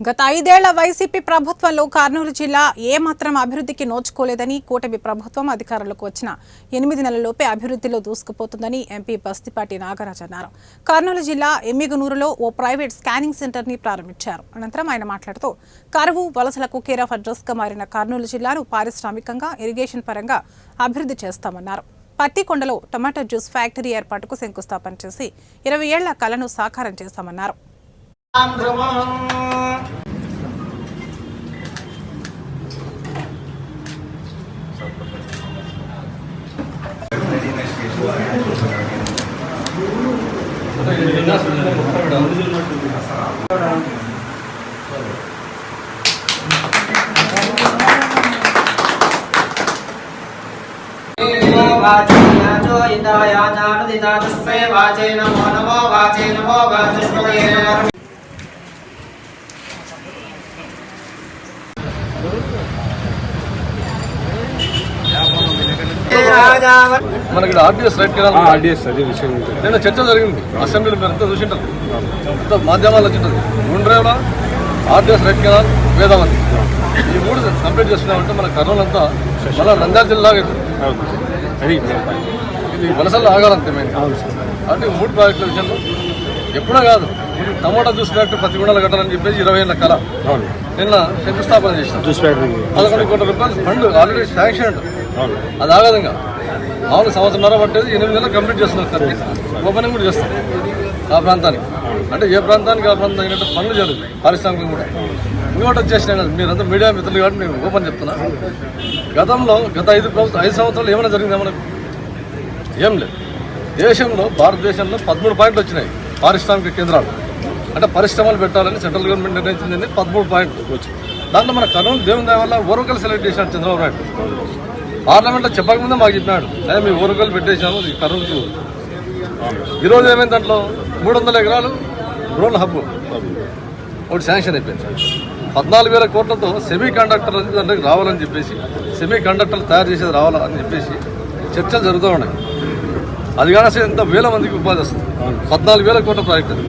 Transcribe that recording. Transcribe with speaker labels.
Speaker 1: గత ఐదేళ్ళ వైసీపీ ప్రభుత్వంలో కర్నూలు జిల్లా ఏమాత్రం అభివృద్ధికి నోచుకోలేదని కూటమి ప్రభుత్వం అధికారంలోకి వచ్చిన ఎనిమిది నెలలలోపే అభివృద్ధిలో దూసుకుపోతుందని ఎంపీ బస్తిపాటి నాగరాజ్ అన్నారు. కర్నూలు జిల్లా ఎమ్మిగనూరులో ఓ ప్రైవేట్ స్కానింగ్ సెంటర్ని ప్రారంభించారు. అనంతరం ఆయన మాట్లాడుతూ కరువు వలసలకు కేర్ ఆఫ్ అడ్రస్గా మారిన కర్నూలు జిల్లాను పారిశ్రామికంగా ఇరిగేషన్ పరంగా అభివృద్ధి చేస్తామన్నారు. పత్తికొండలో టమాటా జ్యూస్ ఫ్యాక్టరీ ఏర్పాటుకు శంకుస్థాపన చేసి ఇరవై ఏళ్ళ కలను సాకారం చేస్తామన్నారు.
Speaker 2: వాచేనాచో ఇదాయాచానుదితాతస్మై వాచే నమో నమో వాచే నమో వాచస్పతయే నమో.
Speaker 3: మనకి ఇక్కడ ఆర్టీఎస్ రైట్ కెనాల్ ఆర్టీఎస్ అదే విషయం నిన్న చర్చ జరిగింది. అసెంబ్లీలో మీరు అంతా చూసింటారు. అంతా మాధ్యమాల్లో వచ్చింటారు Gundrevula RTS right canal Vedavathi. ఈ మూడు కంప్లీట్ చేస్తున్నామంటే మన కర్నూలు అంతా మన నంద్యాల అది ఇది వలసల్లో ఆగాలంతే మేము అంటే ఈ మూడు ప్రాజెక్టుల విషయంలో ఎప్పుడో కాదు. టమాటా జ్యూస్ ఫ్యాక్టరీ పత్తి గుండలు కట్టాలని చెప్పేసి ఇరవై ఏళ్ళ కళ నిన్న శంకుస్థాపన చేసినాం
Speaker 4: జ్యూస్ ఫ్యాక్టరీ.
Speaker 3: పదకొండు కోట్ల రూపాయలు ఫండ్ ఆల్రెడీ శాంక్షన్ అది ఆగదు ఇంకా మామూలు సంవత్సరంన్నర పట్టేది ఎనిమిది నెలలు కంప్లీట్ చేస్తున్నారు కత్తి. ఓపెనింగ్ కూడా చేస్తాం ఆ ప్రాంతానికి. అంటే ఏ ప్రాంతానికి ఆ ప్రాంతం తగినట్టు పనులు జరుగుతాయి. పారిశ్రామికం కూడా. ఇంకోటి వచ్చేసినాయి కదా మీరంతా మీడియా మిత్రులు కాబట్టి నేను ఓపెన్ చెప్తున్నా. గతంలో గత ఐదు ప్రభుత్వం ఐదు సంవత్సరాలు ఏమైనా జరిగిందా మనకు? ఏం లేదు. దేశంలో భారతదేశంలో పదమూడు పాయింట్లు వచ్చినాయి. పారిశ్రామిక కేంద్రాలు. అంటే పరిశ్రమలు పెట్టాలని సెంట్రల్ గవర్నమెంట్ నిర్ణయించింది పదమూడు పాయింట్లు వచ్చి. దాంట్లో మన కర్నూలు దేవుని దయ వల్ల ఓరకలు సెలెక్ట్ చేసినాడు చంద్రబాబు నాయుడు. పార్లమెంట్లో చెప్పకముందే మాకు చెప్పినాడు. అదే మీ ఓరకలు పెట్టేసాము ఈ కర్నూలుకు ఈరోజు ఏమైంది దాంట్లో? మూడు వందల ఎకరాలు డ్రోన్ హబ్. ఒకటి శాంక్షన్ అయిపోయింది. పద్నాలుగు వేల కోట్లతో సెమీ కండక్టర్ దాంట్లోకి రావాలని చెప్పేసి సెమీ కండక్టర్లు తయారు చేసేది రావాలని చెప్పేసి చర్చలు జరుగుతూ ఉన్నాయి. అది కానీ ఎంత వేల మందికి ఉపాధి వస్తుంది. పద్నాలుగు వేల కోట్ల ప్రాజెక్ట్ అది.